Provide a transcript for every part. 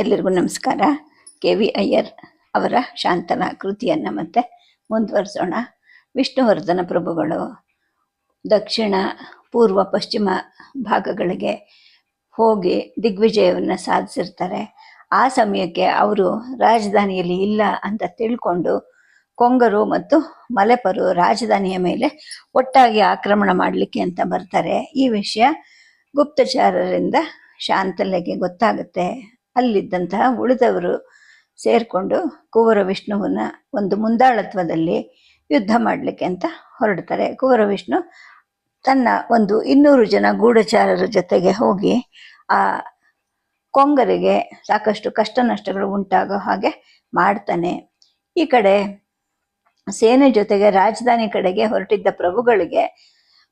ಎಲ್ಲರಿಗೂ ನಮಸ್ಕಾರ. K V Iyer ಅವರ ಶಾಂತನ ಕೃತಿಯನ್ನು ಮತ್ತೆ ಮುಂದುವರಿಸೋಣ. ವಿಷ್ಣುವರ್ಧನ ಪ್ರಭುಗಳು ದಕ್ಷಿಣ, ಪೂರ್ವ, ಪಶ್ಚಿಮ ಭಾಗಗಳಿಗೆ ಹೋಗಿ ದಿಗ್ವಿಜಯವನ್ನು ಸಾಧಿಸಿರ್ತಾರೆ. ಆ ಸಮಯಕ್ಕೆ ಅವರು ರಾಜಧಾನಿಯಲ್ಲಿ ಇಲ್ಲ ಅಂತ ತಿಳ್ಕೊಂಡು ಕೊಂಗರು ಮತ್ತು ಮಲೆಪರು ರಾಜಧಾನಿಯ ಮೇಲೆ ಒಟ್ಟಾಗಿ ಆಕ್ರಮಣ ಮಾಡಲಿಕ್ಕೆ ಅಂತ ಬರ್ತಾರೆ. ಈ ವಿಷಯ ಗುಪ್ತಚಾರರಿಂದ ಶಾಂತಲೆಗೆ ಗೊತ್ತಾಗುತ್ತೆ. ಅಲ್ಲಿದ್ದಂತಹ ಉಳಿದವರು ಸೇರಿಕೊಂಡು ಕುವರ ವಿಷ್ಣುವನ್ನ ಒಂದು ಮುಂದಾಳತ್ವದಲ್ಲಿ ಯುದ್ಧ ಮಾಡಲಿಕ್ಕೆ ಅಂತ ಹೊರಡ್ತಾರೆ. ಕುವರ ವಿಷ್ಣು ತನ್ನ ಒಂದು ಇನ್ನೂರು ಜನ ಗೂಢಚಾರರ ಜೊತೆಗೆ ಹೋಗಿ ಆ ಕೊಂಗರಿಗೆ ಸಾಕಷ್ಟು ಕಷ್ಟ ನಷ್ಟಗಳು ಉಂಟಾಗೋ ಹಾಗೆ ಮಾಡ್ತಾನೆ. ಈ ಕಡೆ ಸೇನೆ ಜೊತೆಗೆ ರಾಜಧಾನಿ ಕಡೆಗೆ ಹೊರಟಿದ್ದ ಪ್ರಭುಗಳಿಗೆ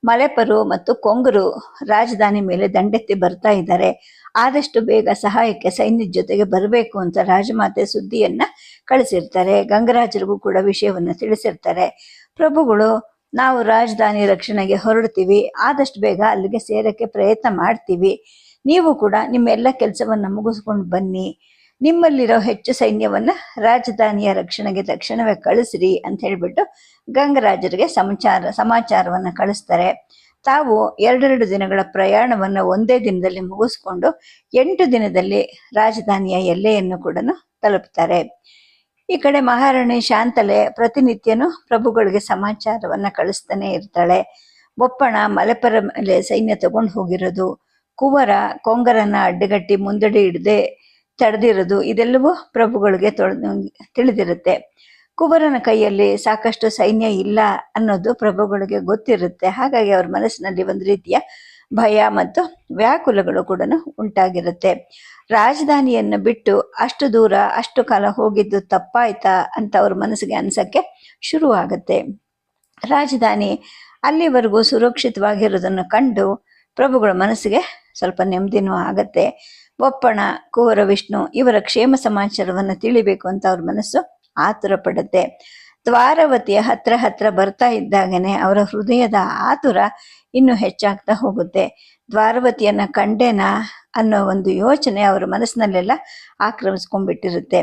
ಮಲೆಪರು ಮತ್ತು ಕೊಂಗರು ರಾಜಧಾನಿ ಮೇಲೆ ದಂಡೆತ್ತಿ ಬರ್ತಾ ಇದ್ದಾರೆ. ಆದಷ್ಟು ಬೇಗ ಸಹಾಯಕ್ಕೆ ಸೈನ್ಯದ ಜೊತೆಗೆ ಬರಬೇಕು ಅಂತ ರಾಜಮಾತೆ ಸುದ್ದಿಯನ್ನ ಕಳಿಸಿರ್ತಾರೆ. ಗಂಗರಾಜರಿಗೂ ಕೂಡ ವಿಷಯವನ್ನು ತಿಳಿಸಿರ್ತಾರೆ. ಪ್ರಭುಗಳು, ನಾವು ರಾಜಧಾನಿ ರಕ್ಷಣೆಗೆ ಹೊರಡ್ತೀವಿ. ಆದಷ್ಟು ಬೇಗ ಅಲ್ಲಿಗೆ ಸೇರಕ್ಕೆ ಪ್ರಯತ್ನ ಮಾಡ್ತೀವಿ. ನೀವು ಕೂಡ ನಿಮ್ಮೆಲ್ಲ ಕೆಲಸವನ್ನ ಮುಗಿಸ್ಕೊಂಡು ಬನ್ನಿ. ನಿಮ್ಮಲ್ಲಿರೋ ಹೆಚ್ಚು ಸೈನ್ಯವನ್ನ ರಾಜಧಾನಿಯ ರಕ್ಷಣೆಗೆ ತಕ್ಷಣವೇ ಕಳಿಸ್ರಿ ಅಂತ ಹೇಳ್ಬಿಟ್ಟು ಗಂಗರಾಜರಿಗೆ ಸಮಾಚಾರ, ಸಮಾಚಾರವನ್ನು ಕಳಿಸ್ತಾರೆ. ತಾವು ಎರಡೆರಡು ದಿನಗಳ ಪ್ರಯಾಣವನ್ನ ಒಂದೇ ದಿನದಲ್ಲಿ ಮುಗಿಸ್ಕೊಂಡು ಎಂಟು ದಿನದಲ್ಲಿ ರಾಜಧಾನಿಯ ಎಲ್ಲೆಯನ್ನು ಕೂಡ ತಲುಪ್ತಾರೆ. ಈ ಕಡೆ ಮಹಾರಾಣಿ ಶಾಂತಲೆ ಪ್ರತಿನಿತ್ಯನೂ ಪ್ರಭುಗಳಿಗೆ ಸಮಾಚಾರವನ್ನು ಕಳಿಸ್ತಾನೆ ಇರ್ತಾಳೆ. ಬೊಪ್ಪಣ ಮಲೆಪರ ಮೇಲೆ ಸೈನ್ಯ ತಗೊಂಡು ಹೋಗಿರೋದು, ಕುವರ, ಕೊಂಗರನ್ನ ಅಡ್ಡಗಟ್ಟಿ ಮುಂದಡಿ ಹಿಡದೆ ತಡೆದಿರೋದು, ಇದೆಲ್ಲವೂ ಪ್ರಭುಗಳಿಗೆ ತೊಳೆದು ತಿಳಿದಿರುತ್ತೆ. ಕುವರನ ಕೈಯಲ್ಲಿ ಸಾಕಷ್ಟು ಸೈನ್ಯ ಇಲ್ಲ ಅನ್ನೋದು ಪ್ರಭುಗಳಿಗೆ ಗೊತ್ತಿರುತ್ತೆ. ಹಾಗಾಗಿ ಅವ್ರ ಮನಸ್ಸಿನಲ್ಲಿ ಒಂದು ರೀತಿಯ ಭಯ ಮತ್ತು ವ್ಯಾಕುಲಗಳು ಕೂಡ ಉಂಟಾಗಿರುತ್ತೆ. ರಾಜಧಾನಿಯನ್ನು ಬಿಟ್ಟು ಅಷ್ಟು ದೂರ, ಅಷ್ಟು ಕಾಲ ಹೋಗಿದ್ದು ತಪ್ಪಾಯ್ತಾ ಅಂತ ಅವ್ರ ಮನಸ್ಸಿಗೆ ಅನ್ಸಕ್ಕೆ ಶುರು ಆಗುತ್ತೆ ರಾಜಧಾನಿ ಅಲ್ಲಿವರೆಗೂ ಸುರಕ್ಷಿತವಾಗಿರೋದನ್ನು ಕಂಡು ಪ್ರಭುಗಳ ಮನಸ್ಸಿಗೆ ಸ್ವಲ್ಪ ನೆಮ್ಮದಿನೂ ಆಗತ್ತೆ. ಒಪ್ಪಣ, ಕುವರ, ವಿಷ್ಣು ಇವರ ಕ್ಷೇಮ ಸಮಾಚಾರವನ್ನು ತಿಳಿಬೇಕು ಅಂತ ಅವ್ರ ಮನಸ್ಸು ಆತುರ ಪಡುತ್ತೆ ದ್ವಾರವತಿಯ ಹತ್ರ ಹತ್ರ ಬರ್ತಾ ಇದ್ದಾಗನೆ ಅವರ ಹೃದಯದ ಆತುರ ಇನ್ನು ಹೆಚ್ಚಾಗ್ತಾ ಹೋಗುತ್ತೆ. ದ್ವಾರವತಿಯನ್ನ ಕಂಡೇನಾ ಅನ್ನೋ ಒಂದು ಯೋಚನೆ ಅವರ ಮನಸ್ಸಿನಲ್ಲೆಲ್ಲ ಆಕ್ರಮಿಸ್ಕೊಂಡ್ಬಿಟ್ಟಿರುತ್ತೆ.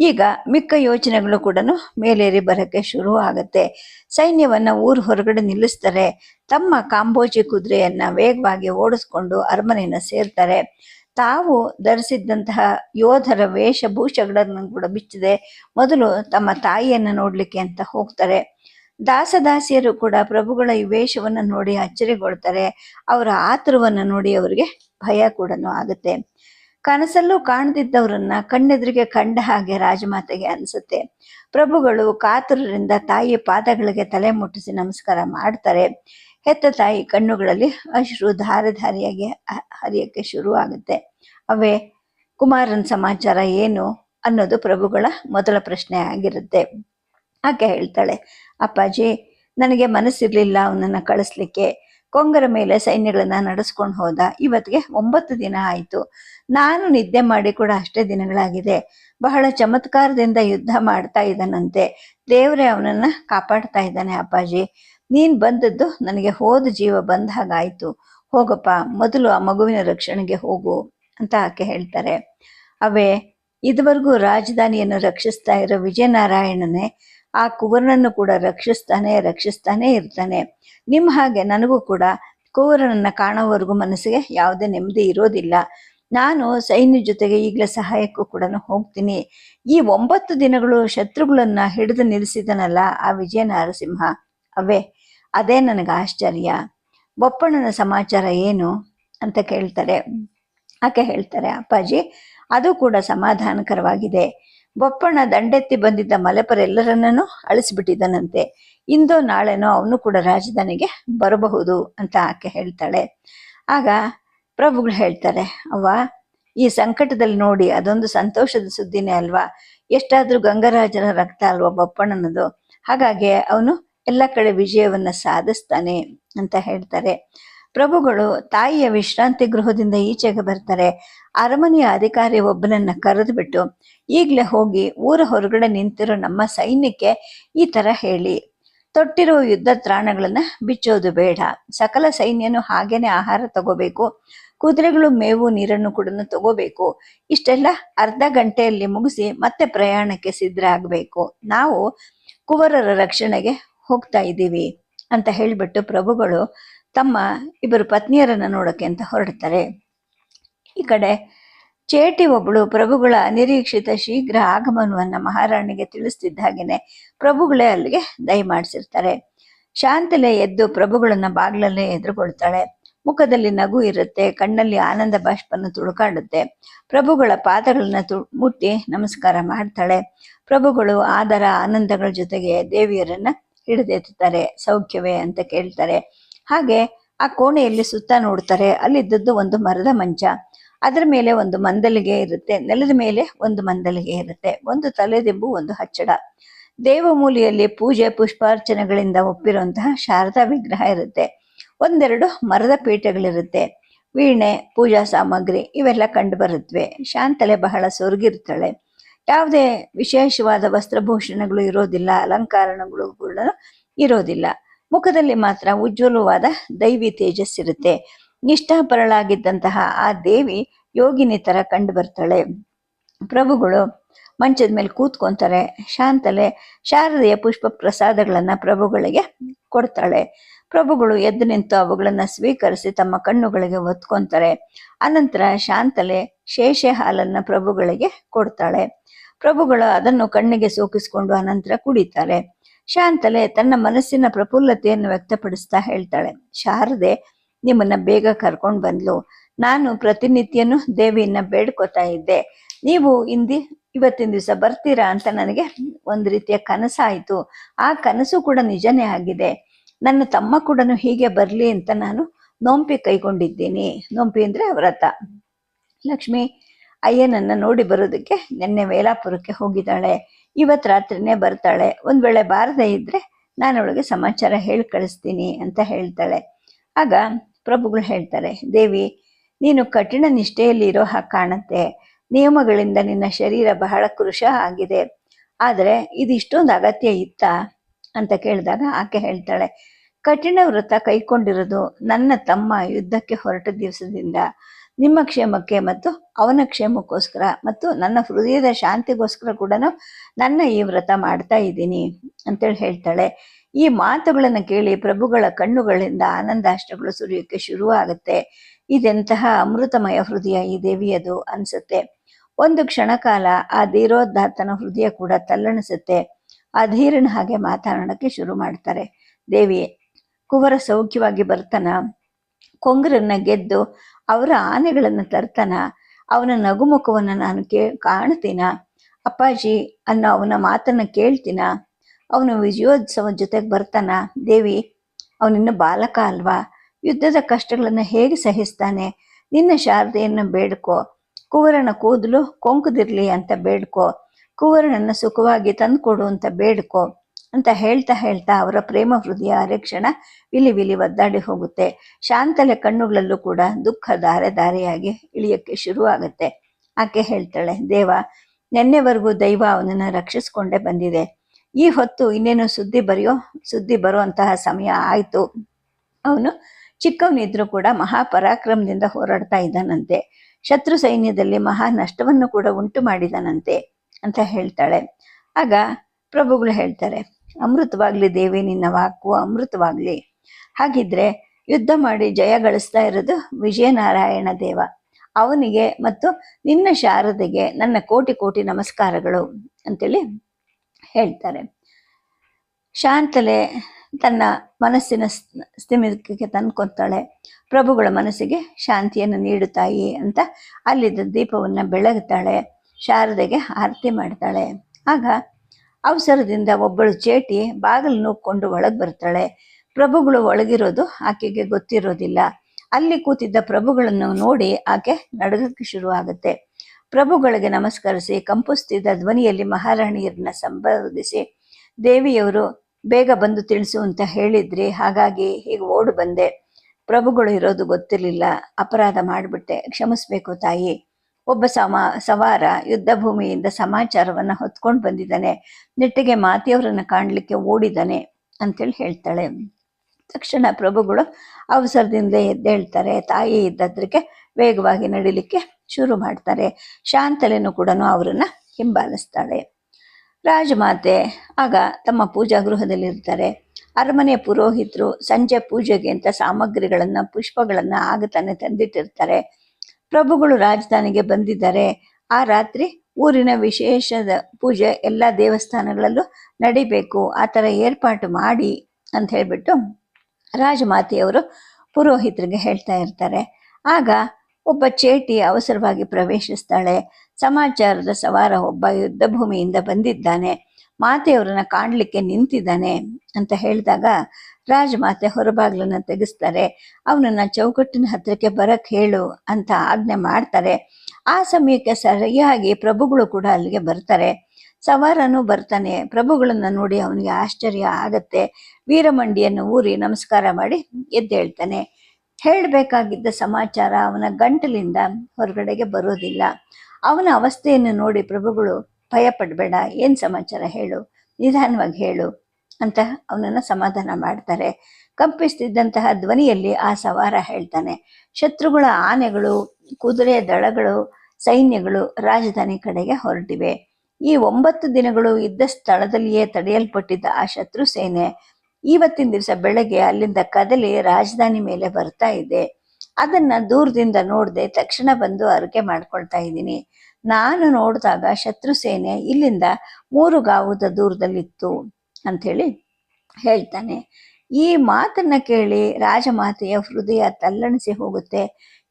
ಈಗ ಮಿಕ್ಕ ಯೋಚನೆಗಳು ಕೂಡ ಮೇಲೇರಿ ಬರಕ್ಕೆ ಶುರು ಆಗುತ್ತೆ. ಸೈನ್ಯವನ್ನ ಊರು ಹೊರಗಡೆ ನಿಲ್ಲಿಸ್ತಾರೆ. ತಮ್ಮ ಕಾಂಬೋಜಿ ಕುದುರೆಯನ್ನ ವೇಗವಾಗಿ ಓಡಿಸ್ಕೊಂಡು ಅರಮನೆಯನ್ನ ಸೇರ್ತಾರೆ. ತಾವು ಧರಿಸಿದ್ದಂತಹ ಯೋಧರ ವೇಷಭೂಷಗಳನ್ನು ಕೂಡ ಬಿಚ್ಚದೆ. ಮೊದಲು ತಮ್ಮ ತಾಯಿಯನ್ನು ನೋಡ್ಲಿಕ್ಕೆ ಅಂತ ಹೋಗ್ತಾರೆ. ದಾಸದಾಸಿಯರು ಕೂಡ ಪ್ರಭುಗಳ ಈ ವೇಷವನ್ನು ನೋಡಿ ಅಚ್ಚರಿಗೊಳ್ತಾರೆ. ಅವರ ಆತುರವನ್ನ ನೋಡಿ ಅವರಿಗೆ ಭಯ ಕೂಡ ಆಗುತ್ತೆ. ಕನಸಲ್ಲೂ ಕಾಣದಿದ್ದವರನ್ನ ಕಣ್ಣೆದುರಿಗೆ ಕಂಡ ಹಾಗೆ ರಾಜಮಾತೆಗೆ ಅನಿಸುತ್ತೆ. ಪ್ರಭುಗಳು ಕಾತುರರಿಂದ ತಾಯಿಯ ಪಾದಗಳಿಗೆ ತಲೆ ಮುಟ್ಟಿಸಿ ನಮಸ್ಕಾರ ಮಾಡ್ತಾರೆ. ಹೆತ್ತ ತಾಯಿ ಕಣ್ಣುಗಳಲ್ಲಿ ಅಶ್ರು ಧಾರೆ ಧಾರಿಯಾಗಿ ಹ- ಹರಿಯಕ್ಕೆ ಶುರು ಆಗುತ್ತೆ ಅವೇ, ಕುಮಾರನ ಸಮಾಚಾರ ಏನು ಅನ್ನೋದು ಪ್ರಭುಗಳ ಮೊದಲ ಪ್ರಶ್ನೆ ಆಗಿರುತ್ತೆ. ಆಕೆ ಹೇಳ್ತಾಳೆ, ಅಪ್ಪಾಜಿ, ನನಗೆ ಮನಸ್ಸಿರ್ಲಿಲ್ಲ ಅವನನ್ನ ಕಳಿಸ್ಲಿಕ್ಕೆ. ಕೊಂಗರ ಮೇಲೆ ಸೈನ್ಯಗಳನ್ನ ನಡೆಸ್ಕೊಂಡು ಹೋದ. ಇವತ್ತಿಗೆ ಒಂಬತ್ತು ದಿನ ಆಯ್ತು. ನಾನು ನಿದ್ದೆ ಮಾಡಿ ಕೂಡ ಅಷ್ಟೇ ದಿನಗಳಾಗಿದೆ. ಬಹಳ ಚಮತ್ಕಾರದಿಂದ ಯುದ್ಧ ಮಾಡ್ತಾ ಇದ್ದಾನಂತೆ. ದೇವರೇ ಅವನನ್ನ ಕಾಪಾಡ್ತಾ ಇದ್ದಾನೆ, ಅಪ್ಪಾಜಿ. ನೀನ್ ಬಂದದ್ದು ನನಗೆ ಹೋದ ಜೀವ ಬಂದ ಹಾಗಾಯ್ತು. ಹೋಗಪ್ಪ, ಮೊದಲು ಆ ಮಗುವಿನ ರಕ್ಷಣೆಗೆ ಹೋಗು ಅಂತ ಆಕೆ ಹೇಳ್ತಾರೆ. ಅವೇ, ಇದುವರೆಗೂ ರಾಜಧಾನಿಯನ್ನು ರಕ್ಷಿಸ್ತಾ ಇರೋ ವಿಜಯನಾರಾಯಣನೇ ಆ ಕುವರನನ್ನು ಕೂಡ ರಕ್ಷಿಸ್ತಾನೆ ರಕ್ಷಿಸ್ತಾನೆ ಇರ್ತಾನೆ. ನಿಮ್ಮ ಹಾಗೆ ನನಗೂ ಕೂಡ ಕುವರನನ್ನ ಕಾಣೋವರೆಗೂ ಮನಸ್ಸಿಗೆ ಯಾವುದೇ ನೆಮ್ಮದಿ ಇರೋದಿಲ್ಲ. ನಾನು ಸೈನ್ಯ ಜೊತೆಗೆ ಈಗಲೇ ಸಹಾಯಕ್ಕೂ ಕೂಡ ಹೋಗ್ತೀನಿ. ಈ ಒಂಬತ್ತು ದಿನಗಳು ಶತ್ರುಗಳನ್ನ ಹಿಡಿದು ನಿಲ್ಲಿಸಿದನಲ್ಲ ಆ ವಿಜಯ ನರಸಿಂಹ ಅವೇ ಅದೇ ನನಗೆ ಆಶ್ಚರ್ಯ. ಬೊಪ್ಪಣ್ಣನ ಸಮಾಚಾರ ಏನು ಅಂತ ಕೇಳ್ತಾರೆ. ಆಕೆ ಹೇಳ್ತಾರೆ, ಅಪ್ಪಾಜಿ, ಅದು ಕೂಡ ಸಮಾಧಾನಕರವಾಗಿದೆ. ಬೊಪ್ಪಣ್ಣ ದಂಡೆತ್ತಿ ಬಂದಿದ್ದ ಮಲೆಪರೆಲ್ಲರನ್ನೂ ಅಳಿಸ್ಬಿಟ್ಟಿದ್ದನಂತೆ ಇಂದೋ ನಾಳೆನೋ ಅವನು ಕೂಡ ರಾಜಧಾನಿಗೆ ಬರಬಹುದು ಅಂತ ಆಕೆ ಹೇಳ್ತಾಳೆ. ಆಗ ಪ್ರಭುಗಳು ಹೇಳ್ತಾರೆ, ಅವ್ವ, ಈ ಸಂಕಟದಲ್ಲಿ ನೋಡಿ ಅದೊಂದು ಸಂತೋಷದ ಸುದ್ದಿನೇ ಅಲ್ವಾ? ಎಷ್ಟಾದರೂ ಗಂಗರಾಜನ ರಕ್ತ ಅಲ್ವಾ ಬೊಪ್ಪಣ್ಣನದು? ಹಾಗಾಗಿ ಅವನು ಎಲ್ಲ ಕಡೆ ವಿಜಯವನ್ನ ಸಾಧಿಸ್ತಾನೆ ಅಂತ ಹೇಳ್ತಾರೆ. ಪ್ರಭುಗಳು ತಾಯಿಯ ವಿಶ್ರಾಂತಿ ಗೃಹದಿಂದ ಈಚೆಗೆ ಬರ್ತಾರೆ. ಅರಮನೆಯ ಅಧಿಕಾರಿ ಒಬ್ಬನನ್ನ ಕರೆದುಬಿಟ್ಟು, ಈಗಲೇ ಹೋಗಿ ಊರ ಹೊರಗಡೆ ನಿಂತಿರೋ ನಮ್ಮ ಸೈನ್ಯಕ್ಕೆ ಈ ತರ ಹೇಳಿ. ತೊಟ್ಟಿರುವ ಯುದ್ಧ ತ್ರಾಣಗಳನ್ನ ಬಿಚ್ಚೋದು ಬೇಡ. ಸಕಲ ಸೈನ್ಯನು ಹಾಗೇನೆ ಆಹಾರ ತಗೋಬೇಕು. ಕುದುರೆಗಳು ಮೇವು ನೀರನ್ನು ಕೂಡ ತಗೋಬೇಕು. ಇಷ್ಟೆಲ್ಲ ಅರ್ಧ ಗಂಟೆಯಲ್ಲಿ ಮುಗಿಸಿ ಮತ್ತೆ ಪ್ರಯಾಣಕ್ಕೆ ಸಿದ್ಧರಾಗಬೇಕು. ನಾವು ಕುವರರ ರಕ್ಷಣೆಗೆ ಹೋಗ್ತಾ ಇದ್ದೀವಿ ಅಂತ ಹೇಳಿಬಿಟ್ಟು ಪ್ರಭುಗಳು ತಮ್ಮ ಇಬ್ಬರು ಪತ್ನಿಯರನ್ನು ನೋಡಕ್ಕೆ ಅಂತ ಹೊರಡ್ತಾರೆ. ಈ ಕಡೆ ಚೇಟಿ ಒಬ್ಬಳು ಪ್ರಭುಗಳ ಅನಿರೀಕ್ಷಿತ ಶೀಘ್ರ ಆಗಮನವನ್ನು ಮಹಾರಾಣಿಗೆ ತಿಳಿಸ್ತಿದ್ದ ಹಾಗೆಯೇ ಪ್ರಭುಗಳೇ ಅಲ್ಲಿಗೆ ದಯಮಾಡಿಸಿರ್ತಾರೆ ಶಾಂತಲೆ ಎದ್ದು ಪ್ರಭುಗಳನ್ನ ಬಾಗ್ಲಲ್ಲೇ ಎದುರುಗೊಳ್ತಾಳೆ. ಮುಖದಲ್ಲಿ ನಗು ಇರುತ್ತೆ, ಕಣ್ಣಲ್ಲಿ ಆನಂದ ಬಾಷ್ಪನ್ನು ತುಳುಕಾಡುತ್ತೆ. ಪ್ರಭುಗಳ ಪಾದಗಳನ್ನ ತು, ಮುಟ್ಟಿ ನಮಸ್ಕಾರ ಮಾಡ್ತಾಳೆ. ಪ್ರಭುಗಳು ಆದರ ಆನಂದಗಳ ಜೊತೆಗೆ ದೇವಿಯರನ್ನ ಹಿಡಿದೆತ್ತಾರೆ ಸೌಖ್ಯವೇ ಅಂತ ಕೇಳ್ತಾರೆ. ಹಾಗೆ ಆ ಕೋಣೆಯಲ್ಲಿ ಸುತ್ತ ನೋಡ್ತಾರೆ, ಅಲ್ಲಿದ್ದದ್ದು ಒಂದು ಮರದ ಮಂಚ. ಅದರ ಮೇಲೆ ಒಂದು ಮಂದಲಿಗೆ ಇರುತ್ತೆ, ನೆಲದ ಮೇಲೆ ಒಂದು ಮಂದಲಿಗೆ ಇರುತ್ತೆ, ಒಂದು ತಲೆದಿಂಬು ಒಂದು ಹಚ್ಚಡ. ದೇವಮೂಲಿಯಲ್ಲಿ ಪೂಜೆ, ಪುಷ್ಪಾರ್ಚನೆಗಳಿಂದ ಒಪ್ಪಿರುವಂತಹ ಶಾರದಾ ವಿಗ್ರಹ ಇರುತ್ತೆ. ಒಂದೆರಡು ಮರದ ಪೀಠಗಳಿರುತ್ತೆ. ವೀಣೆ, ಪೂಜಾ ಸಾಮಗ್ರಿ ಇವೆಲ್ಲ ಕಂಡು ಬರುತ್ತವೆ ಶಾಂತಲೆ ಬಹಳ ಸೊರಗಿರ್ತಾಳೆ. ಯಾವುದೇ ವಿಶೇಷವಾದ ವಸ್ತ್ರಭೂಷಣಗಳು ಇರೋದಿಲ್ಲ ಅಲಂಕಾರಣಗಳು ಕೂಡ ಇರೋದಿಲ್ಲ. ಮುಖದಲ್ಲಿ ಮಾತ್ರ ಉಜ್ವಲವಾದ ದೈವಿ ತೇಜಸ್ಸಿರುತ್ತೆ ನಿಷ್ಠಾಪರಳಾಗಿದ್ದಂತಹ ಆ ದೇವಿ ಯೋಗಿನಿ ತರ ಕಂಡು ಬರ್ತಾಳೆ. ಪ್ರಭುಗಳು ಮಂಚದ ಮೇಲೆ ಕೂತ್ಕೊಂತಾರೆ. ಶಾಂತಲೆ ಶಾರದೆಯ ಪುಷ್ಪ ಪ್ರಸಾದಗಳನ್ನ ಪ್ರಭುಗಳಿಗೆ ಕೊಡ್ತಾಳೆ. ಪ್ರಭುಗಳು ಎದ್ದು ನಿಂತು ಅವುಗಳನ್ನು ಸ್ವೀಕರಿಸಿ ತಮ್ಮ ಕಣ್ಣುಗಳಿಗೆ ಒತ್ಕೊಂತಾರೆ ಅನಂತರ ಶಾಂತಲೆ ಶೇಷೆ ಹಾಲನ್ನು ಪ್ರಭುಗಳಿಗೆ ಕೊಡ್ತಾಳೆ. ಪ್ರಭುಗಳು ಅದನ್ನು ಕಣ್ಣಿಗೆ ಸೋಕಿಸಿಕೊಂಡು ಅನಂತರ ಕುಡಿತಾರೆ. ಶಾಂತಲೆ ತನ್ನ ಮನಸ್ಸಿನ ಪ್ರಫುಲ್ಲತೆಯನ್ನು ವ್ಯಕ್ತಪಡಿಸ್ತಾ ಹೇಳ್ತಾಳೆ, ಶಾರದೆ, ನಿಮ್ಮನ್ನ ಬೇಗ ಕರ್ಕೊಂಡು ಬಂದ್ಲು. ನಾನು ಪ್ರತಿನಿತ್ಯನೂ ದೇವಿಯನ್ನ ಬೇಡ್ಕೊತಾ ಇದ್ದೆ. ನೀವು ಇಂದಿ ಇವತ್ತಿನ ದಿವಸ ಬರ್ತೀರಾ ಅಂತ ನನಗೆ ಒಂದು ರೀತಿಯ ಕನಸಾಯಿತು. ಆ ಕನಸು ಕೂಡ ನಿಜನೇ ಆಗಿದೆ. ನನ್ನ ತಮ್ಮ ಕೂಡ ಹೀಗೆ ಬರಲಿ ಅಂತ ನಾನು ನೋಂಪಿ ಕೈಗೊಂಡಿದ್ದೀನಿ. ನೋಂಪಿ ಅಂದ್ರೆ ವ್ರತ. ಲಕ್ಷ್ಮಿ ಅಯ್ಯನನ್ನ ನೋಡಿ ಬರೋದಕ್ಕೆ ನಿನ್ನೆ ವೇಲಾಪುರಕ್ಕೆ ಹೋಗಿದ್ದಾಳೆ. ಇವತ್ತು ರಾತ್ರಿನೇ ಬರ್ತಾಳೆ. ಒಂದು ವೇಳೆ ಬಾರದೇ ನಾನು ಅವಳಿಗೆ ಸಮಾಚಾರ ಹೇಳಿ ಕಳಿಸ್ತೀನಿ ಅಂತ ಹೇಳ್ತಾಳೆ. ಆಗ ಪ್ರಭುಗಳು ಹೇಳ್ತಾರೆ, ದೇವಿ, ನೀನು ಕಠಿಣ ನಿಷ್ಠೆಯಲ್ಲಿ ಇರೋ ಹಾಗೆ ಕಾಣುತ್ತೆ. ನಿಯಮಗಳಿಂದ ನಿನ್ನ ಶರೀರ ಬಹಳ ಕೃಶ ಆಗಿದೆ. ಆದರೆ ಇದು ಇಷ್ಟೊಂದು ಅಗತ್ಯ ಇತ್ತಾ? ಅಂತ ಕೇಳಿದಾಗ ಆಕೆ ಹೇಳ್ತಾಳೆ, ಕಠಿಣ ವ್ರತ ಕೈಕೊಂಡಿರೋದು ನನ್ನ ತಮ್ಮ ಯುದ್ಧಕ್ಕೆ ಹೊರಟ ದಿವಸದಿಂದ. ನಿಮ್ಮ ಕ್ಷೇಮಕ್ಕೆ ಮತ್ತು ಅವನ ಕ್ಷೇಮಕ್ಕೋಸ್ಕರ ಮತ್ತು ನನ್ನ ಹೃದಯದ ಶಾಂತಿಗೋಸ್ಕರ ಕೂಡ ನನ್ನ ಈ ವ್ರತ ಮಾಡ್ತಾ ಇದ್ದೀನಿ ಅಂತೇಳಿ ಹೇಳ್ತಾಳೆ. ಈ ಮಾತುಗಳನ್ನು ಕೇಳಿ ಪ್ರಭುಗಳ ಕಣ್ಣುಗಳಿಂದ ಆನಂದಾಷ್ಟಗಳು ಸುರಿಯೋಕ್ಕೆ ಶುರುವಾಗುತ್ತೆ. ಇದೆಂತಹ ಅಮೃತಮಯ ಹೃದಯ ಈ ದೇವಿಯದು ಅನ್ಸುತ್ತೆ. ಒಂದು ಕ್ಷಣಕಾಲ ಆ ಧೀರೋದ್ಧಾತನ ಹೃದಯ ಕೂಡ ತಲ್ಲಣಿಸುತ್ತೆ. ಆ ಧೀರನ ಹಾಗೆ ಮಾತಾಡೋಣಕ್ಕೆ ಶುರು ಮಾಡ್ತಾರೆ. ದೇವಿ ಕುವರ ಸೌಖ್ಯವಾಗಿ ಬರ್ತಾನ. ಕೊಂಗರನ್ನ ಗೆದ್ದು ಅವರ ಆನೆಗಳನ್ನ ತರ್ತಾನ. ಅವನ ನಗುಮುಖವನ್ನ ನಾನು ಕೇ ಕಾಣ್ತೀನ ಅಪ್ಪಾಜಿ, ಅನ್ನೋ ಅವನ ಮಾತನ್ನ ಕೇಳ್ತೀನ? ಅವನು ವಿಜಯೋತ್ಸವ ಜೊತೆಗೆ ಬರ್ತಾನ? ದೇವಿ, ಅವನಿನ್ನು ಬಾಲಕ ಅಲ್ವಾ? ಯುದ್ಧದ ಕಷ್ಟಗಳನ್ನ ಹೇಗೆ ಸಹಿಸ್ತಾನೆ? ನಿನ್ನ ಶಾರದೆಯನ್ನು ಬೇಡ್ಕೋ. ಕುವರನ ಕೂದಲು ಕೊಂಕದಿರ್ಲಿ ಅಂತ ಬೇಡ್ಕೋ. ಕುವರನನ್ನ ಸುಖವಾಗಿ ತಂದ್ಕೊಡು ಅಂತ ಬೇಡ್ಕೋ ಅಂತ ಹೇಳ್ತಾ ಹೇಳ್ತಾ ಅವರ ಪ್ರೇಮ ಹೃದಯ ಅರೆಕ್ಷಣ ವಿಲಿ ವಿಲಿ ಒದ್ದಾಡಿ ಹೋಗುತ್ತೆ. ಶಾಂತಲೆ ಕಣ್ಣುಗಳಲ್ಲೂ ಕೂಡ ದುಃಖ ಧಾರೆ ಧಾರೆಯಾಗಿ ಇಳಿಯಕ್ಕೆ ಶುರುವಾಗುತ್ತೆ. ಆಕೆ ಹೇಳ್ತಾಳೆ, ದೇವ, ನಿನ್ನೆವರೆಗೂ ದೈವ ಅವನನ್ನ ರಕ್ಷಿಸ್ಕೊಂಡೇ ಬಂದಿದೆ. ಈ ಹೊತ್ತು ಇನ್ನೇನು ಸುದ್ದಿ ಬರೆಯೋ, ಸುದ್ದಿ ಬರುವಂತಹ ಸಮಯ ಆಯ್ತು. ಅವನು ಚಿಕ್ಕವನಿದ್ರೂ ಕೂಡ ಮಹಾಪರಾಕ್ರಮದಿಂದ ಹೋರಾಡ್ತಾ ಇದ್ದಾನಂತೆ. ಶತ್ರು ಸೈನ್ಯದಲ್ಲಿ ಮಹಾ ನಷ್ಟವನ್ನು ಕೂಡ ಉಂಟು ಮಾಡಿದನಂತೆ ಅಂತ ಹೇಳ್ತಾಳೆ. ಆಗ ಪ್ರಭುಗಳು ಹೇಳ್ತಾರೆ, ಅಮೃತವಾಗ್ಲಿ ದೇವಿ, ನಿನ್ನ ವಾಕು ಅಮೃತವಾಗ್ಲಿ. ಹಾಗಿದ್ರೆ ಯುದ್ಧ ಮಾಡಿ ಜಯ ಗಳಿಸ್ತಾ ಇರೋದು ವಿಜಯನಾರಾಯಣ ದೇವ. ಅವನಿಗೆ ಮತ್ತು ನಿನ್ನ ಶಾರದೆಗೆ ನನ್ನ ಕೋಟಿ ಕೋಟಿ ನಮಸ್ಕಾರಗಳು ಅಂತೇಳಿ ಹೇಳ್ತಾರೆ. ಶಾಂತಲೆ ತನ್ನ ಮನಸ್ಸಿನ ಸ್ಥಿಮಿತಕ್ಕೆ ತಂದ್ಕೊತಾಳೆ ಪ್ರಭುಗಳ ಮನಸ್ಸಿಗೆ ಶಾಂತಿಯನ್ನು ನೀಡುತ್ತಾಯಿ ತಾಯಿ ಅಂತ ಅಲ್ಲಿದ್ದ ದೀಪವನ್ನು ಬೆಳಗುತ್ತಾಳೆ ಶಾರದೆಗೆ ಆರತಿ ಮಾಡ್ತಾಳೆ. ಆಗ ಅವಸರದಿಂದ ಒಬ್ಬಳು ಚೇಟಿ ಬಾಗಿಲು ನೂಕ್ಕೊಂಡು ಒಳಗೆ ಬರ್ತಾಳೆ. ಪ್ರಭುಗಳು ಒಳಗಿರೋದು ಆಕೆಗೆ ಗೊತ್ತಿರೋದಿಲ್ಲ. ಅಲ್ಲಿ ಕೂತಿದ್ದ ಪ್ರಭುಗಳನ್ನು ನೋಡಿ ಆಕೆ ನಡಗಕ್ಕೆ ಶುರುವಾಗುತ್ತೆ. ಪ್ರಭುಗಳಿಗೆ ನಮಸ್ಕರಿಸಿ, ಕಂಪಿಸ್ತಿದ್ದ ಧ್ವನಿಯಲ್ಲಿ ಮಹಾರಾಣಿಯರನ್ನ ಸಂಬೋಧಿಸಿ, ದೇವಿಯವರು, ಬೇಗ ಬಂದು ತಿಳಿಸು ಅಂತ ಹೇಳಿದ್ರಿ, ಹಾಗಾಗಿ ಹೀಗೆ ಓಡು ಬಂದೆ. ಪ್ರಭುಗಳು ಇರೋದು ಗೊತ್ತಿರಲಿಲ್ಲ. ಅಪರಾಧ ಮಾಡಿಬಿಟ್ಟೆ. ಕ್ಷಮಿಸ್ಬೇಕು ತಾಯಿ. ಒಬ್ಬ ಸಮ, ಸವಾರ ಯುದ್ಧ ಭೂಮಿಯಿಂದ ಸಮಾಚಾರವನ್ನು ಹೊತ್ಕೊಂಡು ಬಂದಿದ್ದಾನೆ. ನೆಟ್ಟಿಗೆ ಮಾತೆಯವರನ್ನ ಕಾಣಲಿಕ್ಕೆ ಓಡಿದ್ದಾನೆ ಅಂತೇಳಿ ಹೇಳ್ತಾಳೆ. ತಕ್ಷಣ ಪ್ರಭುಗಳು ಅವಸರದಿಂದ ಎದ್ದೇಳ್ತಾರೆ ತಾಯಿ ಇದ್ದದ್ರಿಗೆ ವೇಗವಾಗಿ ನಡಿಲಿಕ್ಕೆ ಶುರು ಮಾಡ್ತಾರೆ. ಶಾಂತಲೆನೂ ಕೂಡ ಅವರನ್ನ ಹಿಂಬಾಲಿಸ್ತಾಳೆ. ರಾಜಮಾತೆ ಆಗ ತಮ್ಮ ಪೂಜಾ ಗೃಹದಲ್ಲಿರ್ತಾರೆ. ಅರಮನೆಯ ಪುರೋಹಿತರು ಸಂಜೆ ಪೂಜೆಗೆ ಅಂತ ಸಾಮಗ್ರಿಗಳನ್ನ, ಪುಷ್ಪಗಳನ್ನು ಆಗ ತಾನೇ ತಂದಿಟ್ಟಿರ್ತಾರೆ. ಪ್ರಭುಗಳು ರಾಜಧಾನಿಗೆ ಬಂದಿದ್ದಾರೆ. ಆ ರಾತ್ರಿ ಊರಿನ ವಿಶೇಷದ ಪೂಜೆ ಎಲ್ಲ ದೇವಸ್ಥಾನಗಳಲ್ಲೂ ನಡಿಬೇಕು. ಆ ಥರ ಏರ್ಪಾಟು ಮಾಡಿ ಅಂತ ಹೇಳಿಬಿಟ್ಟು ರಾಜಮಾತೆಯವರು ಪುರೋಹಿತರಿಗೆ ಹೇಳ್ತಾ ಇರ್ತಾರೆ. ಆಗ ಒಬ್ಬ ಚೇಟಿ ಅವಸರವಾಗಿ ಪ್ರವೇಶಿಸ್ತಾಳೆ. ಸಮಾಚಾರದ ಸವಾರ ಒಬ್ಬ ಯುದ್ಧ ಭೂಮಿಯಿಂದ ಬಂದಿದ್ದಾನೆ. ಮಾತೆಯವರನ್ನ ಕಾಣಲಿಕ್ಕೆ ನಿಂತಿದ್ದಾನೆ ಅಂತ ಹೇಳಿದಾಗ ರಾಜಮಾತೆ ಹೊರಬಾಗ್ಲನ್ನ ತೆಗೆಸ್ತಾರೆ, ಅವನನ್ನ ಚೌಕಟ್ಟಿನ ಹತ್ತಿರಕ್ಕೆ ಬರಕ್ ಹೇಳು ಅಂತ ಆಜ್ಞೆ ಮಾಡ್ತಾರೆ. ಆ ಸಮಯಕ್ಕೆ ಸರಿಯಾಗಿ ಪ್ರಭುಗಳು ಕೂಡ ಅಲ್ಲಿಗೆ ಬರ್ತಾರೆ. ಸವಾರನು ಬರ್ತಾನೆ. ಪ್ರಭುಗಳನ್ನ ನೋಡಿ ಅವನಿಗೆ ಆಶ್ಚರ್ಯ ಆಗತ್ತೆ. ವೀರಮಂಡಿಯನ್ನು ಊರಿ ನಮಸ್ಕಾರ ಮಾಡಿ ಎದ್ದೇಳ್ತಾನೆ ಹೇಳಬೇಕಾಗಿದ್ದ ಸಮಾಚಾರ ಅವನ ಗಂಟಲಿಂದ ಹೊರಗಡೆಗೆ ಬರೋದಿಲ್ಲ. ಅವನ ಅವಸ್ಥೆಯನ್ನು ನೋಡಿ ಪ್ರಭುಗಳು ಭಯ ಪಡಬೇಡ ಏನ್ ಸಮಾಚಾರ ಹೇಳು? ನಿಧಾನವಾಗಿ ಹೇಳು. ಅಂತ ಅವನನ್ನ ಸಮಾಧಾನ ಮಾಡ್ತಾರೆ. ಕಂಪಿಸ್ತಿದ್ದಂತಹ ಧ್ವನಿಯಲ್ಲಿ ಆ ಸವಾರ ಹೇಳ್ತಾನೆ. ಶತ್ರುಗಳ ಆನೆಗಳು, ಕುದುರೆ ದಳಗಳು, ಸೈನ್ಯಗಳು ರಾಜಧಾನಿ ಕಡೆಗೆ ಹೊರಟಿವೆ. ಈ ಒಂಬತ್ತು ದಿನಗಳು ಇದ್ದ ಸ್ಥಳದಲ್ಲಿಯೇ ತಡೆಯಲ್ಪಟ್ಟಿದ್ದ ಆ ಶತ್ರು ಸೇನೆ ಇವತ್ತಿನ ದಿವಸ ಬೆಳಗ್ಗೆ ಅಲ್ಲಿಂದ ಕದಲಿ ರಾಜಧಾನಿ ಮೇಲೆ ಬರ್ತಾ ಇದೆ. ಅದನ್ನ ದೂರದಿಂದ ನೋಡದೆ ತಕ್ಷಣ ಬಂದು ಅರಿಕೆ ಮಾಡ್ಕೊಳ್ತಾ ಇದ್ದೀನಿ. ನಾನು ನೋಡಿದಾಗ ಶತ್ರು ಸೇನೆ ಇಲ್ಲಿಂದ ಮೂರು ಗಾವುದ ದೂರದಲ್ಲಿತ್ತು. ಅಂಥೇಳಿ ಹೇಳ್ತಾನೆ. ಈ ಮಾತನ್ನ ಕೇಳಿ ರಾಜಮಾತೆಯ ಹೃದಯ ತಲ್ಲಣಿಸಿ ಹೋಗುತ್ತೆ.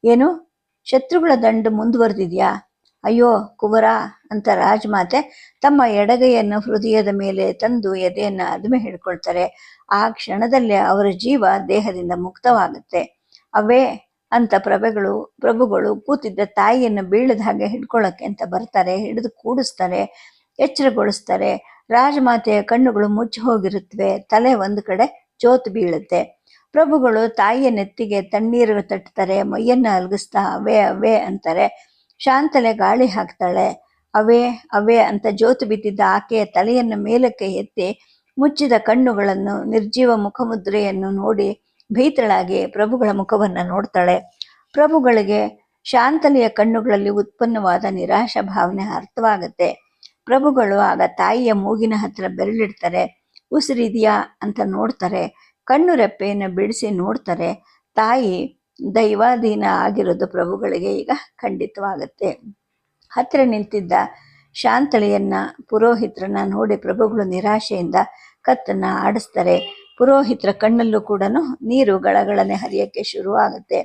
ಏನು? ಶತ್ರುಗಳ ದಂಡು ಮುಂದುವರೆದಿದ್ಯಾ? ಅಯ್ಯೋ, ಕುವರ ಅಂತ ರಾಜಮಾತೆ ತಮ್ಮ ಎಡಗೈಯನ್ನು ಹೃದಯದ ಮೇಲೆ ತಂದು ಎದೆಯನ್ನು ಅದುಮೆ ಹಿಡ್ಕೊಳ್ತಾರೆ. ಆ ಕ್ಷಣದಲ್ಲೇ ಅವರ ಜೀವ ದೇಹದಿಂದ ಮುಕ್ತವಾಗುತ್ತೆ. ಅವೇ ಅಂತ ಪ್ರಭೆಗಳು, ಪ್ರಭುಗಳು ಕೂತಿದ್ದ ತಾಯಿಯನ್ನು ಬೀಳದ ಹಾಗೆ ಹಿಡ್ಕೊಳ್ಳೋಕ್ಕೆ ಅಂತ ಬರ್ತಾರೆ. ಹಿಡಿದು ಕೂಡಿಸ್ತಾರೆ, ಎಚ್ಚರಗೊಳಿಸ್ತಾರೆ. ರಾಜಮಾತೆಯ ಕಣ್ಣುಗಳು ಮುಚ್ಚಿ ಹೋಗಿರುತ್ತವೆ, ತಲೆ ಒಂದು ಕಡೆ ಜೋತು ಬೀಳುತ್ತೆ. ಪ್ರಭುಗಳು ತಾಯಿಯ ನೆತ್ತಿಗೆ ತಣ್ಣೀರು ತಟ್ತಾರೆ, ಮೈಯನ್ನು ಅಲಗಿಸ್ತಾ ಅವೇ ಅವೇ ಅಂತಾರೆ. ಶಾಂತಲೆ ಗಾಳಿ ಹಾಕ್ತಾಳೆ, ಅವೇ ಅವೇ ಅಂತ ಜೋತು ಬಿದ್ದಿದ್ದ ಆಕೆಯ ತಲೆಯನ್ನು ಮೇಲಕ್ಕೆ ಎತ್ತಿ ಮುಚ್ಚಿದ ಕಣ್ಣುಗಳನ್ನು ನಿರ್ಜೀವ ಮುಖಮುದ್ರೆಯನ್ನು ನೋಡಿ ಭೀತಳಾಗಿ ಪ್ರಭುಗಳ ಮುಖವನ್ನು ನೋಡ್ತಾಳೆ. ಪ್ರಭುಗಳಿಗೆ ಶಾಂತಲೆಯ ಕಣ್ಣುಗಳಲ್ಲಿ ಉತ್ಪನ್ನವಾದ ನಿರಾಶ ಭಾವನೆ ಅರ್ಥವಾಗುತ್ತೆ. ಪ್ರಭುಗಳು ಆಗ ತಾಯಿಯ ಮೂಗಿನ ಹತ್ರ ಬೆರಳಿಡ್ತಾರೆ ಉಸಿರಿದೆಯಾ ಅಂತ ನೋಡ್ತಾರೆ, ಕಣ್ಣು ರೆಪ್ಪೆಯನ್ನು ಬಿಡಿಸಿ ನೋಡ್ತಾರೆ, ತಾಯಿ ದೈವಾಧೀನ ಆಗಿರೋದು ಪ್ರಭುಗಳಿಗೆ ಈಗ ಖಂಡಿತವಾಗುತ್ತೆ. ಹತ್ತಿರ ನಿಂತಿದ್ದ ಶಾಂತಳೆಯನ್ನ ಪುರೋಹಿತ್ರನ ನೋಡಿ ಪ್ರಭುಗಳು ನಿರಾಶೆಯಿಂದ ಕತ್ತನ್ನ ಆಡಿಸ್ತಾರೆ. ಪುರೋಹಿತರ ಕಣ್ಣಲ್ಲೂ ಕೂಡ ನೀರು ಗಳಗಳನೆ ಹರಿಯಕ್ಕೆ ಶುರುವಾಗುತ್ತೆ.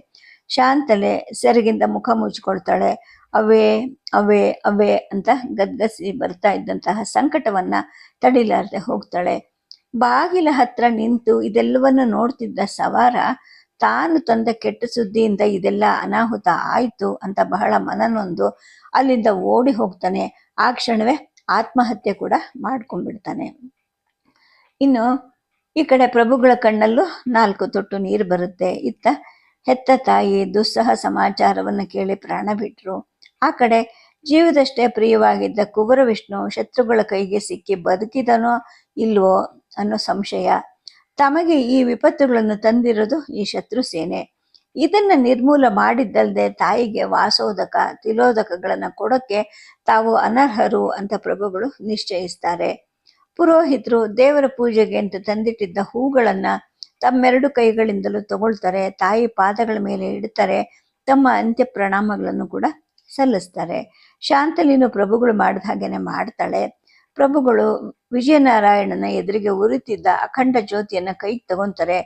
ಶಾಂತಲೆ ಸೆರಗಿಂದ ಮುಖ ಮುಚ್ಕೊಳ್ತಾಳೆ. ಅವೇ ಅವೇ ಅವೇ ಅಂತ ಗದ್ಗಸಿ ಬರ್ತಾ ಇದ್ದಂತಹ ಸಂಕಟವನ್ನ ತಡಿಲಾರದೆ ಹೋಗ್ತಾಳೆ. ಬಾಗಿಲ ಹತ್ರ ನಿಂತು ಇದೆಲ್ಲವನ್ನು ನೋಡ್ತಿದ್ದ ಸವಾರ, ತಾನು ತಂದ ಕೆಟ್ಟ ಸುದ್ದಿಯಿಂದ ಇದೆಲ್ಲ ಅನಾಹುತ ಆಯಿತು ಅಂತ ಬಹಳ ಮನನೊಂದು ಅಲ್ಲಿಂದ ಓಡಿ ಹೋಗ್ತಾನೆ. ಆ ಕ್ಷಣವೇ ಆತ್ಮಹತ್ಯೆ ಕೂಡ ಮಾಡ್ಕೊಂಡ್ಬಿಡ್ತಾನೆ. ಇನ್ನು ಈ ಕಡೆ ಪ್ರಭುಗಳ ಕಣ್ಣಲ್ಲೂ ನಾಲ್ಕು ತೊಟ್ಟು ನೀರು ಬರುತ್ತೆ. ಇತ್ತ ಹೆತ್ತ ತಾಯಿ ದುಸ್ಸಹ ಸಮಾಚಾರವನ್ನು ಕೇಳಿ ಪ್ರಾಣ ಬಿಟ್ರು. ಆ ಕಡೆ ಜೀವದಷ್ಟೇ ಪ್ರಿಯವಾಗಿದ್ದ ಕುವರ ವಿಷ್ಣು ಶತ್ರುಗಳ ಕೈಗೆ ಸಿಕ್ಕಿ ಬದುಕಿದನೋ ಇಲ್ವೋ ಅನ್ನೋ ಸಂಶಯ. ತಮಗೆ ಈ ವಿಪತ್ತುಗಳನ್ನು ತಂದಿರೋದು ಈ ಶತ್ರು ಸೇನೆ. ಇದನ್ನ ನಿರ್ಮೂಲ ಮಾಡಿದ್ದಲ್ಲದೆ ತಾಯಿಗೆ ವಾಸೋದಕ, ತಿಲೋದಕಗಳನ್ನ ಕೊಡಕ್ಕೆ ತಾವು ಅನರ್ಹರು ಅಂತ ಪ್ರಭುಗಳು ನಿಶ್ಚಯಿಸ್ತಾರೆ. ಪುರೋಹಿತರು ದೇವರ ಪೂಜೆಗೆ ಅಂತ ತಂದಿಟ್ಟಿದ್ದ ಹೂಗಳನ್ನ ತಮ್ಮೆರಡು ಕೈಗಳಿಂದಲೂ ತಗೊಳ್ತಾರೆ, ತಾಯಿ ಪಾದಗಳ ಮೇಲೆ ಇಡ್ತಾರೆ, ತಮ್ಮ ಅಂತ್ಯ ಪ್ರಣಾಮಗಳನ್ನು ಕೂಡ ಸಲ್ಲಿಸ್ತಾರೆ. ಶಾಂತಲಿನು ಪ್ರಭುಗಳು ಮಾಡಿದ ಹಾಗೇನೆ ಮಾಡ್ತಾಳೆ. ಪ್ರಭುಗಳು ವಿಜಯನಾರಾಯಣನ ಎದುರಿಗೆ ಉರಿತಿದ್ದ ಅಖಂಡ ಜ್ಯೋತಿಯನ್ನ ಕೈಗೆ ತಗೊಂತಾರೆ.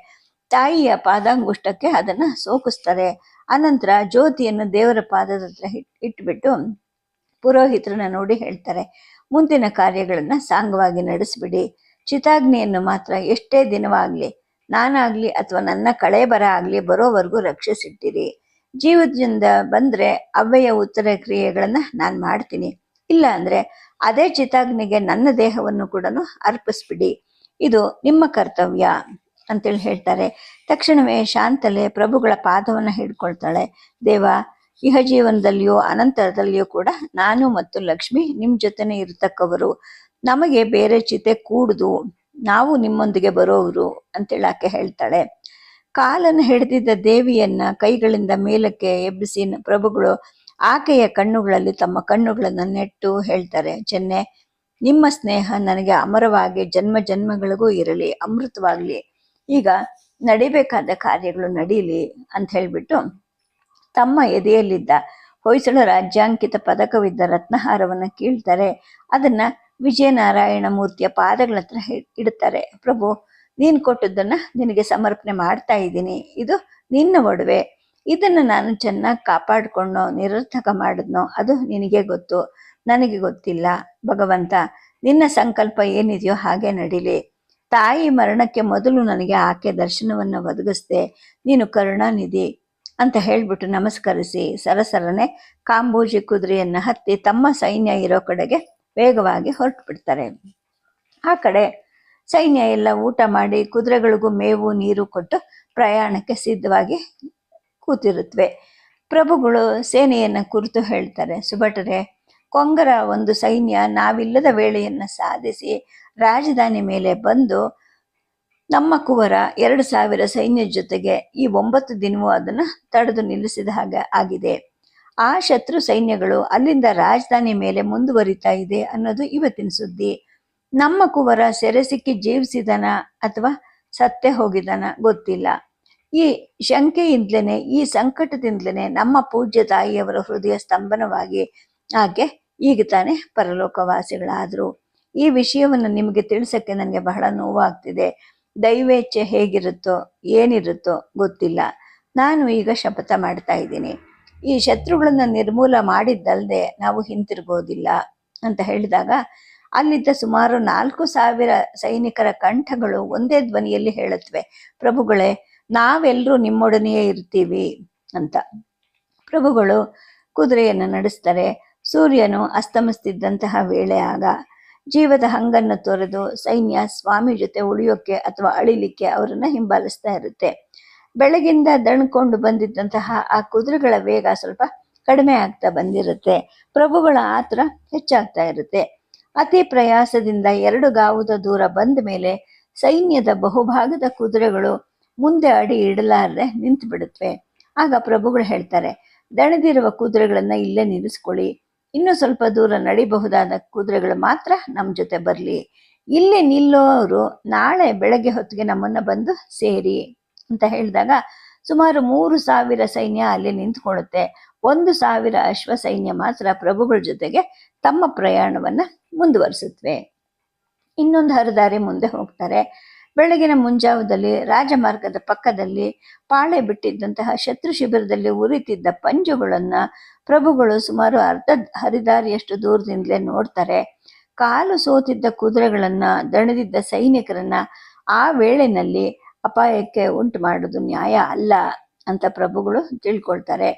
ತಾಯಿಯ ಪಾದಾಂಗುಷ್ಟಕ್ಕೆ ಅದನ್ನ ಸೋಕಿಸ್ತಾರೆ. ಅನಂತರ ಜ್ಯೋತಿಯನ್ನು ದೇವರ ಪಾದದ ಹತ್ರ ಇಟ್, ಇಟ್ಬಿಟ್ಟು ಪುರೋಹಿತರನ್ನ ನೋಡಿ ಹೇಳ್ತಾರೆ, ಮುಂದಿನ ಕಾರ್ಯಗಳನ್ನ ಸಾಂಗವಾಗಿ ನಡೆಸ್ಬಿಡಿ. ಚಿತಾಗ್ನಿಯನ್ನು ಮಾತ್ರ ಎಷ್ಟೇ ದಿನವಾಗ್ಲಿ, ನಾನಾಗ್ಲಿ ಅಥವಾ ನನ್ನ ಕಳೆ ಬರ ಆಗ್ಲಿ ಬರೋವರೆಗೂ ರಕ್ಷಿಸಿಟ್ಟಿರಿ. ಜೀವದಿಂದ ಬಂದ್ರೆ ಅವ್ಯಯ ಉತ್ತರ ಕ್ರಿಯೆಗಳನ್ನ ನಾನು ಮಾಡ್ತೀನಿ. ಇಲ್ಲ ಅಂದ್ರೆ ಅದೇ ಚಿತಾಗ್ನಿಗೆ ನನ್ನ ದೇಹವನ್ನು ಕೂಡ ಅರ್ಪಿಸ್ಬಿಡಿ. ಇದು ನಿಮ್ಮ ಕರ್ತವ್ಯ ಅಂತೇಳಿ ಹೇಳ್ತಾರೆ. ತಕ್ಷಣವೇ ಶಾಂತಲೆ ಪ್ರಭುಗಳ ಪಾದವನ್ನು ಹಿಡ್ಕೊಳ್ತಾಳೆ. ದೇವ, ಇಹ ಜೀವನದಲ್ಲಿಯೂ ಅನಂತರದಲ್ಲಿಯೂ ಕೂಡ ನಾನು ಮತ್ತು ಲಕ್ಷ್ಮಿ ನಿಮ್ ಜೊತೆನೆ ಇರತಕ್ಕವರು. ನಮಗೆ ಬೇರೆ ಚಿತೆ ಕೂಡುದು. ನಾವು ನಿಮ್ಮೊಂದಿಗೆ ಬರೋವರು ಅಂತೇಳಿ ಆಕೆ ಹೇಳ್ತಾಳೆ. ಕಾಲನ್ನು ಹಿಡಿದಿದ್ದ ದೇವಿಯನ್ನ ಕೈಗಳಿಂದ ಮೇಲಕ್ಕೆ ಎಬ್ಬಿಸಿ ಪ್ರಭುಗಳು ಆಕೆಯ ಕಣ್ಣುಗಳಲ್ಲಿ ತಮ್ಮ ಕಣ್ಣುಗಳನ್ನು ನೆಟ್ಟು ಹೇಳ್ತಾರೆ, ಚೆನ್ನೆ, ನಿಮ್ಮ ಸ್ನೇಹ ನನಗೆ ಅಮರವಾಗಿ ಜನ್ಮ ಜನ್ಮಗಳಿಗೂ ಇರಲಿ, ಅಮೃತವಾಗಲಿ. ಈಗ ನಡಿಬೇಕಾದ ಕಾರ್ಯಗಳು ನಡೀಲಿ ಅಂತ ಹೇಳ್ಬಿಟ್ಟು ತಮ್ಮ ಎದೆಯಲ್ಲಿದ್ದ ಹೊಯ್ಸಳ ರಾಜ್ಯಾಂಕಿತ ಪದಕವಿದ್ದ ರತ್ನಹಾರವನ್ನ ಕೀಳ್ತಾರೆ. ಅದನ್ನ ವಿಜಯನಾರಾಯಣ ಮೂರ್ತಿಯ ಪಾದಗಳ ಹತ್ರ ಇಡ್ತಾರೆ ಪ್ರಭು ನೀನ್ ಕೊಟ್ಟದ್ದನ್ನ ನಿನಗೆ ಸಮರ್ಪಣೆ ಮಾಡ್ತಾ ಇದ್ದೀನಿ. ಇದು ನಿನ್ನ ಒಡವೆ. ಇದನ್ನು ನಾನು ಚೆನ್ನಾಗಿ ಕಾಪಾಡಿಕೊಂಡೋ ನಿರರ್ಥಕ ಮಾಡಿದ್ನೋ, ಅದು ನಿನಗೆ ಗೊತ್ತು. ನನಗೆ ಗೊತ್ತಿಲ್ಲ. ಭಗವಂತ, ನಿನ್ನ ಸಂಕಲ್ಪ ಏನಿದೆಯೋ ಹಾಗೆ ನಡೀಲಿ. ತಾಯಿ ಮರಣಕ್ಕೆ ಮೊದಲು ನನಗೆ ಆಕೆ ದರ್ಶನವನ್ನು ಒದಗಿಸ್ದೆ. ನೀನು ಕರುಣಾನಿಧಿ ಅಂತ ಹೇಳ್ಬಿಟ್ಟು ನಮಸ್ಕರಿಸಿ. ಸರಸರನೆ ಕಾಂಬೋಜಿ ಕುದುರೆಯನ್ನು ಹತ್ತಿ ತಮ್ಮ ಸೈನ್ಯ ಇರೋ ಕಡೆಗೆ ವೇಗವಾಗಿ ಹೊರಟು ಬಿಡ್ತಾರೆ ಆ ಕಡೆ ಸೈನ್ಯ ಎಲ್ಲ ಊಟ ಮಾಡಿ ಕುದುರೆಗಳಿಗೂ ಮೇವು ನೀರು ಕೊಟ್ಟು ಪ್ರಯಾಣಕ್ಕೆ ಸಿದ್ಧವಾಗಿ ಕೂತಿರುತ್ತವೆ ಪ್ರಭುಗಳು ಸೇನೆಯನ್ನು ಕುರಿತು ಹೇಳ್ತಾರೆ, ಸುಭಟರೆ, ಕೊಂಗರ ಒಂದು ಸೈನ್ಯ ನಾವಿಲ್ಲದ ವೇಳೆಯನ್ನು ಸಾಧಿಸಿ ರಾಜಧಾನಿ ಮೇಲೆ ಬಂದು ನಮ್ಮ ಕುವರ ಎರಡು ಸಾವಿರ ಸೈನ್ಯ ಜೊತೆಗೆ ಈ ಒಂಬತ್ತು ದಿನವೂ ಅದನ್ನು ತಡೆದು ನಿಲ್ಲಿಸಿದ ಹಾಗೆ ಆಗಿದೆ. ಆ ಶತ್ರು ಸೈನ್ಯಗಳು ಅಲ್ಲಿಂದ ರಾಜಧಾನಿ ಮೇಲೆ ಮುಂದುವರಿತಾ ಇದೆ ಅನ್ನೋದು ಇವತ್ತಿನ ಸುದ್ದಿ. ನಮ್ಮ ಕುವರ ಸೆರೆ ಸಿಕ್ಕಿ ಜೀವಿಸಿದನ ಅಥವಾ ಸತ್ತೆ ಹೋಗಿದನ ಗೊತ್ತಿಲ್ಲ. ಈ ಶಂಕೆಯಿಂದಲೇ, ಈ ಸಂಕಟದಿಂದಲೇ ನಮ್ಮ ಪೂಜ್ಯ ತಾಯಿಯವರ ಹೃದಯ ಸ್ತಂಭನವಾಗಿ ಆಕೆ ಈಗ ತಾನೇ ಪರಲೋಕವಾಸಿಗಳಾದ್ರು. ಈ ವಿಷಯವನ್ನು ನಿಮಗೆ ತಿಳಿಸಕ್ಕೆ ನನಗೆ ಬಹಳ ನೋವಾಗ್ತಿದೆ. ದೈವೇಚ್ಛೆ ಹೇಗಿರುತ್ತೋ, ಏನಿರುತ್ತೋ ಗೊತ್ತಿಲ್ಲ. ನಾನು ಈಗ ಶಪಥ ಮಾಡ್ತಾ ಇದ್ದೀನಿ. ಈ ಶತ್ರುಗಳನ್ನ ನಿರ್ಮೂಲ ಮಾಡಿದ್ದಲ್ಲದೆ ನಾವು ಹಿಂತಿರುಗೋದಿಲ್ಲ ಅಂತ ಹೇಳಿದಾಗ ಅಲ್ಲಿದ್ದ ಸುಮಾರು ನಾಲ್ಕು ಸಾವಿರ ಸೈನಿಕರ ಕಂಠಗಳು ಒಂದೇ ಧ್ವನಿಯಲ್ಲಿ ಹೇಳುತ್ತವೆ. ಪ್ರಭುಗಳೇ ನಾವೆಲ್ಲರೂ ನಿಮ್ಮೊಡನೆಯೇ ಇರ್ತೀವಿ ಅಂತ. ಪ್ರಭುಗಳು ಕುದುರೆಯನ್ನು ನಡೆಸ್ತಾರೆ. ಸೂರ್ಯನು ಅಸ್ತಮಿಸ್ತಿದ್ದಂತಹ ವೇಳೆ ಆಗ ಜೀವದ ಹಂಗನ್ನು ತೊರೆದು ಸೈನ್ಯ ಸ್ವಾಮಿ ಜೊತೆ ಉಳಿಯೋಕೆ ಅಥವಾ ಅಳಿಲಿಕ್ಕೆ ಅವರನ್ನ ಹಿಂಬಾಲಿಸ್ತಾ ಇರುತ್ತೆ. ಬೆಳಗಿಂದ ದಣ್ಕೊಂಡು ಬಂದಿದ್ದಂತಹ ಆ ಕುದುರೆಗಳ ವೇಗ ಸ್ವಲ್ಪ ಕಡಿಮೆ ಆಗ್ತಾ ಬಂದಿರುತ್ತೆ. ಪ್ರಭುಗಳ ಆತರ ಹೆಚ್ಚಾಗ್ತಾ ಇರುತ್ತೆ. ಅತಿ ಪ್ರಯಾಸದಿಂದ ಎರಡು ಗಾವುದ ದೂರ ಬಂದ ಮೇಲೆ ಸೈನ್ಯದ ಬಹುಭಾಗದ ಕುದುರೆಗಳು ಮುಂದೆ ಅಡಿ ಇಡಲಾರದೆ ನಿಂತು ಬಿಡುತ್ತವೆ ಆಗ ಪ್ರಭುಗಳು ಹೇಳ್ತಾರೆ, ದಣದಿರುವ ಕುದುರೆಗಳನ್ನ ಇಲ್ಲೇ ನಿಲ್ಲಿಸ್ಕೊಳ್ಳಿ. ಇನ್ನು ಸ್ವಲ್ಪ ದೂರ ನಡಿಬಹುದಾದ ಕುದುರೆಗಳು ಮಾತ್ರ ನಮ್ಮ ಜೊತೆ ಬರಲಿ. ಇಲ್ಲಿ ನಿಲ್ಲೋರು ನಾಳೆ ಬೆಳಗ್ಗೆ ಹೊತ್ತಿಗೆ ನಮ್ಮನ್ನ ಬಂದು ಸೇರಿ ಅಂತ ಹೇಳಿದಾಗ ಸುಮಾರು ಮೂರು ಸಾವಿರ ಸೈನ್ಯ ಅಲ್ಲಿ ನಿಂತ್ಕೊಳ್ಳುತ್ತೆ. ಒಂದು ಸಾವಿರ ಅಶ್ವ ಸೈನ್ಯ ಮಾತ್ರ ಪ್ರಭುಗಳ ಜೊತೆಗೆ ತಮ್ಮ ಪ್ರಯಾಣವನ್ನ ಮುಂದುವರಿಸುತ್ತವೆ ಇನ್ನೊಂದು ಹರಿದಾರಿ ಮುಂದೆ ಹೋಗ್ತಾರೆ. ಬೆಳಗಿನ ಮುಂಜಾವದಲ್ಲಿ ರಾಜಮಾರ್ಗದ ಪಕ್ಕದಲ್ಲಿ ಪಾಳೆ ಬಿಟ್ಟಿದ್ದಂತಹ ಶತ್ರು ಶಿಬಿರದಲ್ಲಿ ಉರಿತಿದ್ದ ಪಂಜುಗಳನ್ನು ಪ್ರಭುಗಳು ಸುಮಾರು ಅರ್ಧ ಹರಿದಾರಿಯಷ್ಟು ದೂರದಿಂದಲೇ ನೋಡ್ತಾರೆ. ಕಾಲು ಸೋತಿದ್ದ ಕುದುರೆಗಳನ್ನು ದಣದಿದ್ದ ಸೈನಿಕರನ್ನ ಆ ವೇಳೆನಲ್ಲಿ ಅಪಾಯಕ್ಕೆ ಉಂಟು ಮಾಡೋದು ನ್ಯಾಯ ಅಲ್ಲ ಅಂತ ಪ್ರಭುಗಳು ತಿಳ್ಕೊಳ್ತಾರೆ.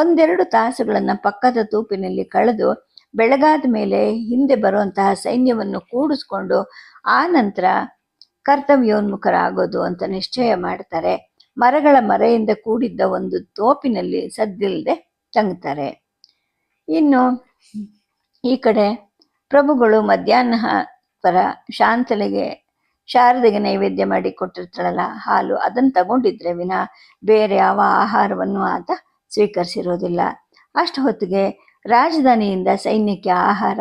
ಒಂದೆರಡು ತಾಸುಗಳನ್ನು ಪಕ್ಕದ ತೂಪಿನಲ್ಲಿ ಕಳೆದು ಬೆಳಗಾದ ಮೇಲೆ ಹಿಂದೆ ಬರುವಂತಹ ಸೈನ್ಯವನ್ನು ಕೂಡಿಸ್ಕೊಂಡು ಆ ನಂತರ ಕರ್ತವ್ಯೋನ್ಮುಖರಾಗೋದು ಅಂತ ನಿಶ್ಚಯ ಮಾಡ್ತಾರೆ. ಮರಗಳ ಮರೆಯಿಂದ ಕೂಡಿದ್ದ ಒಂದು ತೋಪಿನಲ್ಲಿ ಸದ್ದಿಲ್ಲದೆ ತಂಗ್ತಾರೆ. ಇನ್ನು ಈ ಕಡೆ ಪ್ರಭುಗಳು ಮಧ್ಯಾಹ್ನ ಪರ ಶಾಂತಲೆಗೆ ಶಾರದೆಗೆ ನೈವೇದ್ಯ ಮಾಡಿ ಕೊಟ್ಟಿರ್ತಾಳಲ್ಲ, ಹಾಲು ಅದನ್ನು ತಗೊಂಡಿದ್ರೆ ವಿನ ಬೇರೆ ಯಾವ ಆಹಾರವನ್ನು ಆತ ಸ್ವೀಕರಿಸಿರೋದಿಲ್ಲ. ಅಷ್ಟು ಹೊತ್ತಿಗೆ ರಾಜಧಾನಿಯಿಂದ ಸೈನ್ಯಕ್ಕೆ ಆಹಾರ,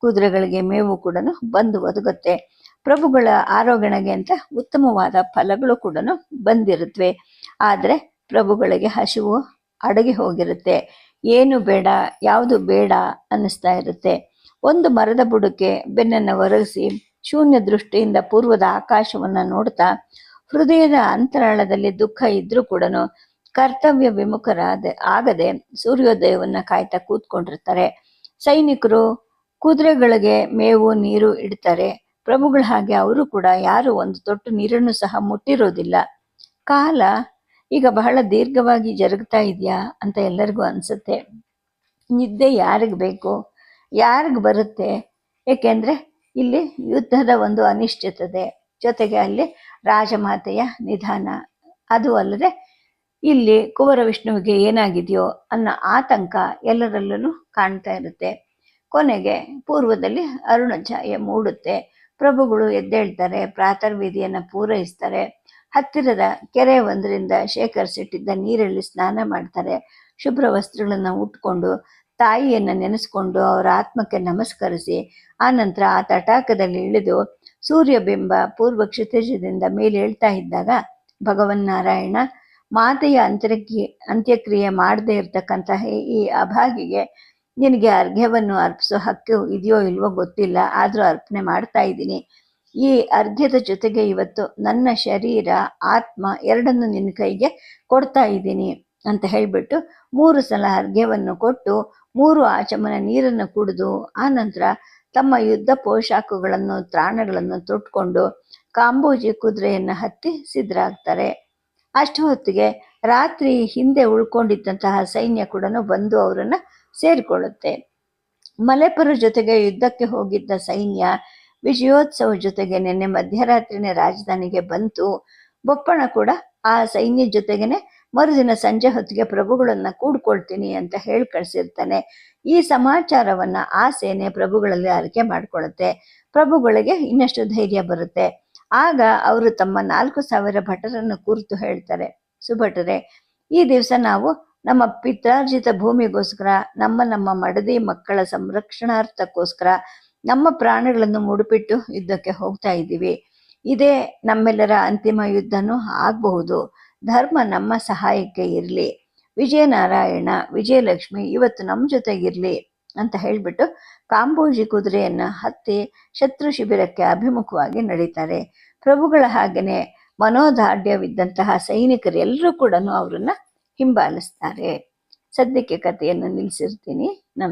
ಕುದುರೆಗಳಿಗೆ ಮೇವು ಕೂಡ ಬಂದು ಒದಗುತ್ತೆ. ಪ್ರಭುಗಳ ಆರೋಗಣೆಗೆ ಅಂತ ಉತ್ತಮವಾದ ಫಲಗಳು ಕೂಡ ಬಂದಿರುತ್ತವೆ ಆದರೆ ಪ್ರಭುಗಳಿಗೆ ಹಸಿವು ಅಡಗಿ ಹೋಗಿರುತ್ತೆ. ಏನು ಬೇಡ, ಯಾವುದು ಬೇಡ ಅನ್ನಿಸ್ತಾ ಇರುತ್ತೆ. ಒಂದು ಮರದ ಬುಡಕ್ಕೆ ಬೆನ್ನನ್ನು ಒರಗಿಸಿ ಶೂನ್ಯ ದೃಷ್ಟಿಯಿಂದ ಪೂರ್ವದ ಆಕಾಶವನ್ನ ನೋಡ್ತಾ ಹೃದಯದ ಅಂತರಾಳದಲ್ಲಿ ದುಃಖ ಇದ್ರೂ ಕೂಡ ಕರ್ತವ್ಯ ವಿಮುಖರಾದ ಆಗದೆ ಸೂರ್ಯೋದಯವನ್ನ ಕಾಯ್ತಾ ಕೂತ್ಕೊಂಡಿರ್ತಾರೆ. ಸೈನಿಕರು ಕುದುರೆಗಳಿಗೆ ಮೇವು, ನೀರು ಇಡ್ತಾರೆ. ಪ್ರಭುಗಳ ಹಾಗೆ ಅವರು ಕೂಡ ಯಾರು ಒಂದು ತೊಟ್ಟು ನೀರನ್ನು ಸಹ ಮುಟ್ಟಿರೋದಿಲ್ಲ. ಕಾಲ ಈಗ ಬಹಳ ದೀರ್ಘವಾಗಿ ಜರುಗ್ತಾ ಇದೆಯಾ ಅಂತ ಎಲ್ಲರಿಗೂ ಅನ್ಸುತ್ತೆ. ನಿದ್ದೆ ಯಾರಿಗೆ ಬೇಕು? ಯಾರಿಗೆ ಬರುತ್ತೆ? ಏಕೆಂದರೆ ಇಲ್ಲಿ ಯುದ್ಧದ ಒಂದು ಅನಿಶ್ಚಿತತೆ. ಜೊತೆಗೆ ಅಲ್ಲಿ ರಾಜಮಾತೆಯ ನಿಧಾನ. ಅದು ಅಲ್ಲದೆ ಇಲ್ಲಿ ಕುವರ ವಿಷ್ಣುವಿಗೆ ಏನಾಗಿದೆಯೋ ಅನ್ನೋ ಆತಂಕ ಎಲ್ಲರಲ್ಲೂ ಕಾಣ್ತಾ ಇರುತ್ತೆ. ಕೊನೆಗೆ ಪೂರ್ವದಲ್ಲಿ ಅರುಣ ಛಾಯೆ ಮೂಡುತ್ತೆ. ಪ್ರಭುಗಳು ಎದ್ದೇಳ್ತಾರೆ ಪ್ರಾತರ್ವಿಧಿಯನ್ನು ಪೂರೈಸ್ತಾರೆ. ಹತ್ತಿರದ ಕೆರೆ ಒಂದರಿಂದ ಶೇಖರಿಸಿಟ್ಟಿದ್ದ ನೀರಲ್ಲಿ ಸ್ನಾನ ಮಾಡ್ತಾರೆ. ಶುಭ್ರ ವಸ್ತ್ರಗಳನ್ನು ಉಟ್ಕೊಂಡು ತಾಯಿಯನ್ನು ನೆನೆಸ್ಕೊಂಡು ಅವರ ಆತ್ಮಕ್ಕೆ ನಮಸ್ಕರಿಸಿ ಆನಂತರ ಆ ತಟಾಕದಲ್ಲಿ ಇಳಿದು ಸೂರ್ಯಬಿಂಬ ಪೂರ್ವ ಕ್ಷಿತಿಜದಿಂದ ಮೇಲೆ ಹೇಳ್ತಾ ಇದ್ದಾಗ, ಭಗವನ್ನಾರಾಯಣ ಮಾತೆಯ ಅಂತ್ಯಕ್ರಿಯೆ ಅಂತ್ಯಕ್ರಿಯೆ ಮಾಡದೇ ಇರತಕ್ಕಂತಹ ಈ ಅಭಾಗಿಗೆ ನಿನಗೆ ಅರ್ಘ್ಯವನ್ನು ಅರ್ಪಿಸೋ ಹಕ್ಕು ಇದೆಯೋ ಇಲ್ವೋ ಗೊತ್ತಿಲ್ಲ, ಆದರೂ ಅರ್ಪಣೆ ಮಾಡ್ತಾ ಇದ್ದೀನಿ. ಈ ಅರ್ಘ್ಯದ ಜೊತೆಗೆ ಇವತ್ತು ನನ್ನ ಶರೀರ, ಆತ್ಮ ಎರಡನ್ನು ನಿನ್ನ ಕೈಗೆ ಕೊಡ್ತಾ ಇದ್ದೀನಿ ಅಂತ ಹೇಳಿಬಿಟ್ಟು ಮೂರು ಸಲ ಅರ್ಘ್ಯವನ್ನು ಕೊಟ್ಟು ಮೂರು ಆಚಮನ ನೀರನ್ನು ಕುಡಿದು ಆನಂತರ ತಮ್ಮ ಯುದ್ಧ ಪೋಷಾಕುಗಳನ್ನು, ತ್ರಾಣಗಳನ್ನು ತೊಟ್ಕೊಂಡು ಕಾಂಬೋಜಿ ಕುದುರೆಯನ್ನು ಹತ್ತಿ ಸಿದ್ಧರಾಗ್ತಾರೆ ಅಷ್ಟು ಹೊತ್ತಿಗೆ ರಾತ್ರಿ ಹಿಂದೆ ಉಳ್ಕೊಂಡಿದ್ದಂತಹ ಸೈನ್ಯ ಕೂಡ ಬಂದು ಅವರನ್ನು ಸೇರಿಕೊಳ್ಳುತ್ತೆ. ಮಲೆಪುರ ಜೊತೆಗೆ ಯುದ್ಧಕ್ಕೆ ಹೋಗಿದ್ದ ಸೈನ್ಯ ವಿಜಯೋತ್ಸವ ಜೊತೆಗೆ ನಿನ್ನೆ ಮಧ್ಯರಾತ್ರಿನೇ ರಾಜಧಾನಿಗೆ ಬಂತು. ಬೊಪ್ಪಣ ಕೂಡ ಆ ಸೈನ್ಯ ಜೊತೆಗೇನೆ ಮರುದಿನ ಸಂಜೆ ಹೊತ್ತಿಗೆ ಪ್ರಭುಗಳನ್ನ ಕೂಡ್ಕೊಳ್ತೀನಿ ಅಂತ ಹೇಳಿ ಕಳಿಸಿರ್ತಾನೆ. ಈ ಸಮಾಚಾರವನ್ನ ಆ ಸೇನೆ ಪ್ರಭುಗಳಲ್ಲಿ ಆರೈಕೆ ಮಾಡ್ಕೊಳ್ಳುತ್ತೆ ಪ್ರಭುಗಳಿಗೆ ಇನ್ನಷ್ಟು ಧೈರ್ಯ ಬರುತ್ತೆ. ಆಗ ಅವರು ತಮ್ಮ ನಾಲ್ಕು ಸಾವಿರ ಭಟರನ್ನು ಕುರಿತು ಹೇಳ್ತಾರೆ. ಸುಭಟರೆ, ಈ ದಿವಸ ನಾವು ನಮ್ಮ ಪಿತ್ರಾರ್ಜಿತ ಭೂಮಿಗೋಸ್ಕರ, ನಮ್ಮ ನಮ್ಮ ಮಡದಿ ಮಕ್ಕಳ ಸಂರಕ್ಷಣಾರ್ಥಕ್ಕೋಸ್ಕರ ನಮ್ಮ ಪ್ರಾಣಗಳನ್ನು ಮುಡುಪಿಟ್ಟು ಯುದ್ಧಕ್ಕೆ ಹೋಗ್ತಾ ಇದ್ದೀವಿ. ಇದೇ ನಮ್ಮೆಲ್ಲರ ಅಂತಿಮ ಯುದ್ಧನೂ ಆಗಬಹುದು. ಧರ್ಮ ನಮ್ಮ ಸಹಾಯಕ್ಕೆ ಇರಲಿ. ವಿಜಯನಾರಾಯಣ, ವಿಜಯಲಕ್ಷ್ಮಿ ಇವತ್ತು ನಮ್ಮ ಜೊತೆಗಿರ್ಲಿ ಅಂತ ಹೇಳಿಬಿಟ್ಟು ಕಾಂಬೋಜಿ ಕುದುರೆಯನ್ನ ಹತ್ತಿ ಶತ್ರು ಶಿಬಿರಕ್ಕೆ ಅಭಿಮುಖವಾಗಿ ನಡೀತಾರೆ. ಪ್ರಭುಗಳ ಹಾಗೆಯೇ ಸೈನಿಕರು ಸೈನಿಕರೆಲ್ಲರೂ ಕೂಡ ಅವರನ್ನ ಹಿಂಬಾಲಿಸ್ತಾರೆ. ಸದ್ಯಕ್ಕೆ ಕಥೆಯನ್ನು ನಿಲ್ಲಿಸಿರ್ತೀನಿ. ನಮಸ್ಕಾರ